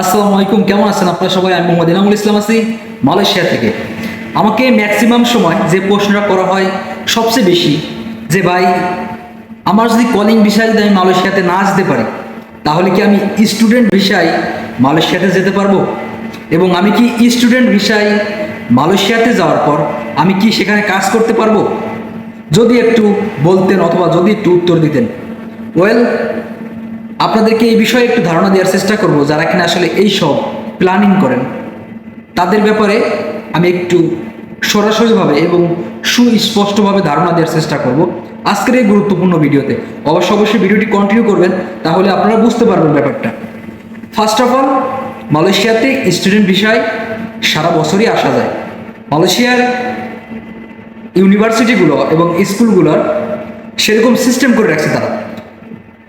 আসসালামু আলাইকুম, কেমন আছেন? আপনারা সবাই, আমি মোহাম্মদ ইনামুল ইসলাম আছি মালয়েশিয়া থেকে। আমাকে ম্যাক্সিমাম সময় যে প্রশ্নটা করা হয় সবচেয়ে বেশি, যে ভাই, আমার যদি কলিং বিষয়ে যদি আমি মালয়েশিয়াতে না যেতে পারি, তাহলে কি আমি স্টুডেন্ট বিষয় মালয়েশিয়াতে যেতে পারব? এবং আমি কি স্টুডেন্ট বিষয় মালয়েশিয়াতে যাওয়ার পর আমি কি সেখানে কাজ করতে পারব? যদি একটু বলতেন অথবা যদি একটু উত্তর দিতেন। ওয়েল আপনাদেরকে এই বিষয়ে একটু ধারণা দেওয়ার চেষ্টা করব, যারা কিনা আসলে এই সব প্ল্যানিং করেন। তাদের ব্যাপারে আমি একটু সরাসরিভাবে এবং সুস্পষ্টভাবে ধারণা দেওয়ার চেষ্টা করব আজকের এই গুরুত্বপূর্ণ ভিডিওতে। অবশ্য অবশ্যই ভিডিওটি কন্টিনিউ করবেন, তাহলে আপনারা বুঝতে পারবেন ব্যাপারটা। ফার্স্ট অফ অল মালয়েশিয়াতে স্টুডেন্ট বিষয় সারা বছরই আসা যায়। মালয়েশিয়ার ইউনিভার্সিটিগুলো এবং স্কুলগুলোর সেরকম সিস্টেম করে রাখছে তারা।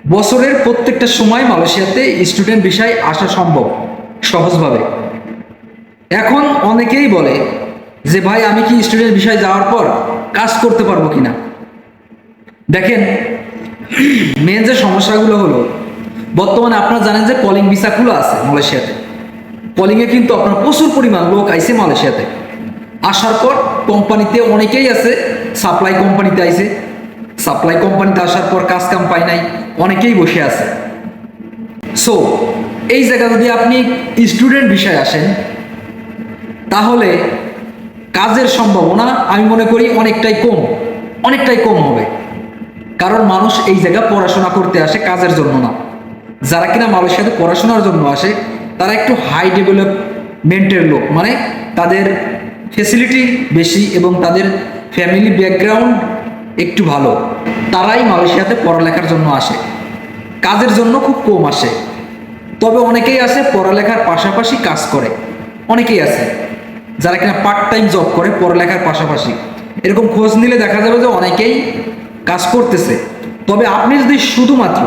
বছরের প্রত্যেকটা সময় মালয়েশিয়াতে স্টুডেন্ট বিষয় আসা সম্ভব, সহজভাবে। এখন অনেকেই বলে যে, ভাই, আমি কি স্টুডেন্ট বিষয় যাওয়ার পর কাজ করতে পারব কিনা? দেখেন মেন যে সমস্যাগুলো হলো, বর্তমানে আপনারা জানেন যে কলিং ভিসাগুলো আছে মালয়েশিয়াতে। কলিংয়ে কিন্তু আপনার প্রচুর পরিমাণ লোক আইছে মালয়েশিয়াতে। আসার পর কোম্পানিতে অনেকেই আছে সাপ্লাই কোম্পানিতে আইছে। সাপ্লাই কোম্পানিতে আসার পর কাজ কাম পায় নাই, অনেকেই বসে আছে। সো এই জায়গা যদি আপনি স্টুডেন্ট বিষয়ে আসেন, তাহলে কাজের সম্ভাবনা আমি মনে করি অনেকটাই কম অনেকটাই কম হবে। কারণ মানুষ এই জায়গা পড়াশোনা করতে আসে কাজের জন্য না। যারা কিনা মালয়েশিয়াতে পড়াশোনার জন্য আসে, তারা একটু হাই ডেভেলপমেন্টের লোক মানে তাদের ফেসিলিটি বেশি এবং তাদের ফ্যামিলি ব্যাকগ্রাউন্ড একটু ভালো। তারাই মালয়েশিয়াতে পড়ালেখার জন্য আসে। কাজের জন্য খুব কম আসে। তবে অনেকেই আছে পড়ালেখার পাশাপাশি কাজ করে। অনেকেই আছে যারা কিনা পার্ট টাইম জব করে পড়ালেখার পাশাপাশি। এরকম খোঁজ নিলে দেখা যাবে যে অনেকেই কাজ করতেছে। তবে আপনি যদি শুধুমাত্র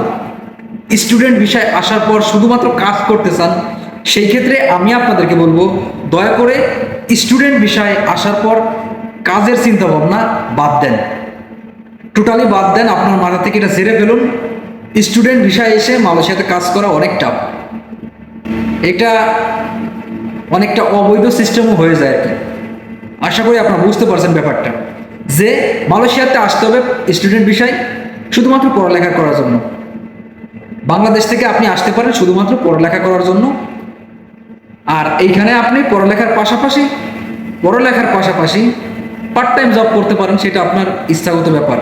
স্টুডেন্ট বিষয় আসার পর শুধুমাত্র কাজ করতে চান, সেই ক্ষেত্রে আমি আপনাদেরকে বলব, দয়া করে স্টুডেন্ট বিষয়ে আসার পর কাজের চিন্তা ভাবনা বাদ দেন। টোটালি বাদ দেন, আপনার মাথা থেকে এটা ঝেড়ে ফেলুন। স্টুডেন্ট বিষয়ে এসে মালয়েশিয়াতে কাজ করা অনেক টাফ এটা অনেকটা অবৈধ সিস্টেমও হয়ে যায় আর কি। আশা করি আপনারা বুঝতে পারছেন ব্যাপারটা। যে মালয়েশিয়াতে আসতে হবে স্টুডেন্ট বিষয়, শুধুমাত্র পড়ালেখা করার জন্য। বাংলাদেশ থেকে আপনি আসতে পারেন শুধুমাত্র পড়ালেখা করার জন্য। আর এইখানে আপনি পড়ালেখার পাশাপাশি পড়ালেখার পাশাপাশি পার্ট টাইম জব করতে পারেন, সেটা আপনার ইচ্ছাগত ব্যাপার।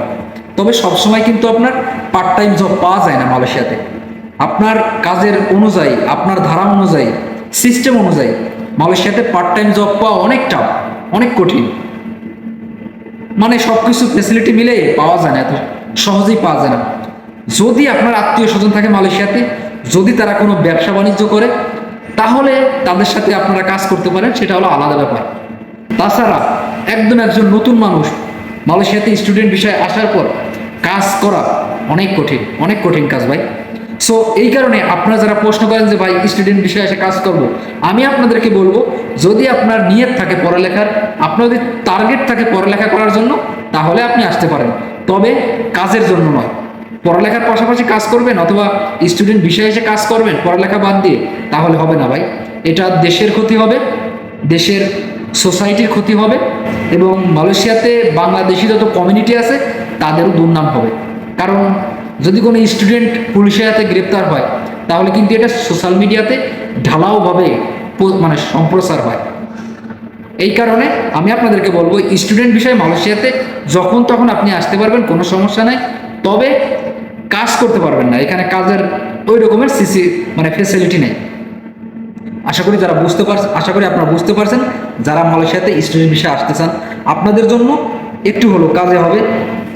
তবে সবসময় কিন্তু আপনার পার্ট টাইম জব পাওয়া যায় না মালয়েশিয়াতে। আপনার কাজের অনুযায়ী, আপনার ধারা অনুযায়ী সিস্টেম অনুযায়ী মালয়েশিয়াতে পার্ট টাইম জব পাওয়া অনেক টাফ অনেক কঠিন। মানে সব কিছু ফেসিলিটি মিলে পাওয়া যায় না, এত সহজেই পাওয়া যায় না। যদি আপনার আত্মীয় স্বজন থাকে মালয়েশিয়াতে, যদি তারা কোনো ব্যবসা বাণিজ্য করে, তাহলে তাদের সাথে আপনারা কাজ করতে পারেন, সেটা হলো আলাদা ব্যাপার। তাছাড়া একদম একজন নতুন মানুষ মালয়েশিয়াতে স্টুডেন্ট বিষয়ে আসার পর কাজ করা অনেক কঠিন অনেক কঠিন কাজ ভাই। সো এই কারণে আপনারা যারা প্রশ্ন করেন যে, ভাই স্টুডেন্ট বিষয়ে এসে কাজ করব? আমি আপনাদেরকে বলব, যদি আপনার নিয়ত থাকে পড়ালেখার, আপনার যদি টার্গেট থাকে পড়ালেখা করার জন্য, তাহলে আপনি আসতে পারেন। তবে কাজের জন্য নয়। পড়ালেখার পাশাপাশি কাজ করবেন অথবা স্টুডেন্ট বিষয়ে এসে কাজ করবেন, পড়ালেখা বাদ দিয়ে, তাহলে হবে না ভাই। এটা দেশের ক্ষতি হবে, দেশের সোসাইটির ক্ষতি হবে এবং মালয়েশিয়াতে বাংলাদেশি যত কমিউনিটি আছে তাদেরও দুর্নাম হবে। কারণ যদি কোনো স্টুডেন্ট পুলিশের হাতে গ্রেপ্তার হয়, তাহলে কিন্তু এটা সোশ্যাল মিডিয়াতে ঢালাওভাবে মানে সম্প্রচার হয়। এই কারণে আমি আপনাদেরকে বলব স্টুডেন্ট বিষয়ে মালয়েশিয়াতে যখন তখন আপনি আসতে পারবেন, কোনো সমস্যা নাই। তবে কাজ করতে পারবেন না। এখানে কাজের ওই রকমের সিসি মানে ফেসিলিটি নেই। আশা করি যারা বুঝতে পারছেন আশা করি আপনারা বুঝতে পারছেন, যারা মালয়েশিয়াতে স্টুডেন্ট বিষয়ে আসতে চান, আপনাদের জন্য একটু হলো কাজে হবে।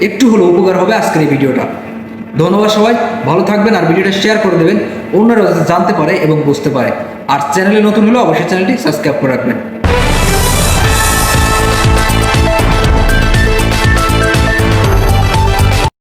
একটু হলো উপকার হবে আজকের এই ভিডিওটা। ধন্যবাদ সবাই, ভালো থাকবেন আর ভিডিওটা শেয়ার করে দেবেন। অন্যরা জানতে পারে এবং বুঝতে পারে। আর চ্যানেলে নতুন হলে অবশ্যই চ্যানেলটি সাবস্ক্রাইব করে রাখবেন।